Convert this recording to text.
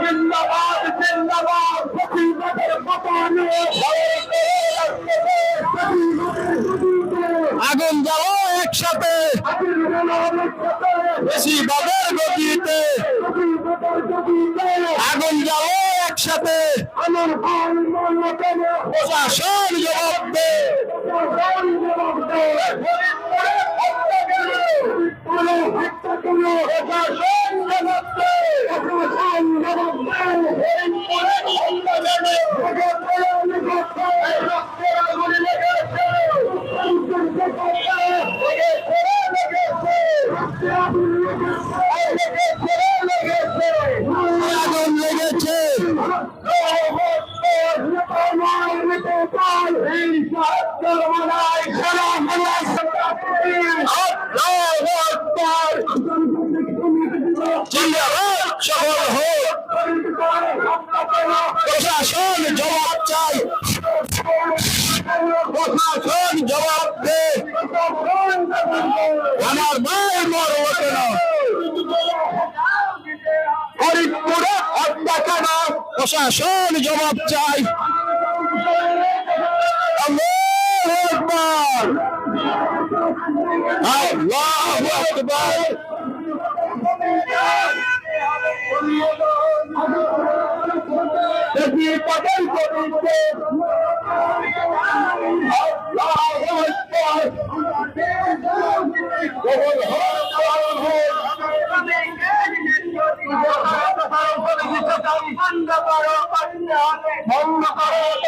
জিন্দাবাদ জিন্দাবাদ প্রতিবাদের পতানো আগুন জ্বালো একসাথে। বেশি বাদের গতিতে। আগুন জ্বালো একসাথে। প্রশাসন জবাব দে। প্রশাসন জবাব দে। সফল হোক প্রশাসন জবাব চাই প্রশাসন জবাব দে আমার ভাই মরব কেন ফরিদপুরে হত্যা প্রশাসন জবাব চাই। বন্ধ করো বন্ধ করো।